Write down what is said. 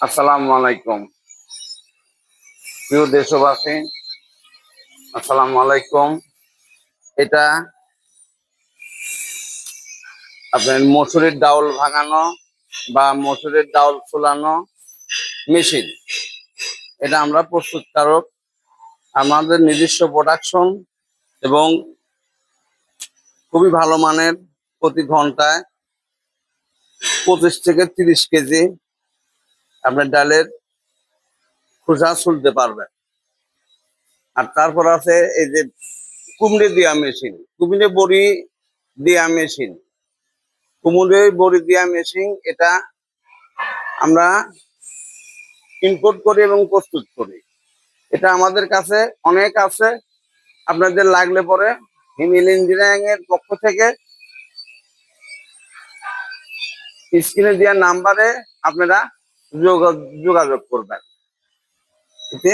আসসালামু আলাইকুম। প্রিয় দেশবাসী, আসসালামু আলাইকুম। এটা আপনার মসুরের ডাউল ভাঙানো বা মসুরের ডাউল ফুলানো মেশিন। এটা আমরা প্রস্তুতকারক। আমাদের নিজস্ব প্রোডাকশন এবং খুবই ভালো মানের প্রতি ঘন্টায় পঁচিশ থেকে তিরিশ কেজি আপনার ডালের খোসা ছুলতে পারবেন। আর তারপর আছে এই যে কুমড়ে দেওয়া মেশিন। কুমড়ে বড়ি দেওয়া মেশিন। কুমড়ে বড়ি দেওয়া মেশিন, এটা আমরা ইম্পোর্ট করি এবং প্রস্তুত করি। এটা আমাদের কাছে অনেক আছে। আপনাদের লাগলে পরে হিমিল ইঞ্জিনিয়ারিং এর পক্ষ থেকে স্ক্রিনে দেওয়া নাম্বারে আপনারা যোগাযোগ করবেন এতে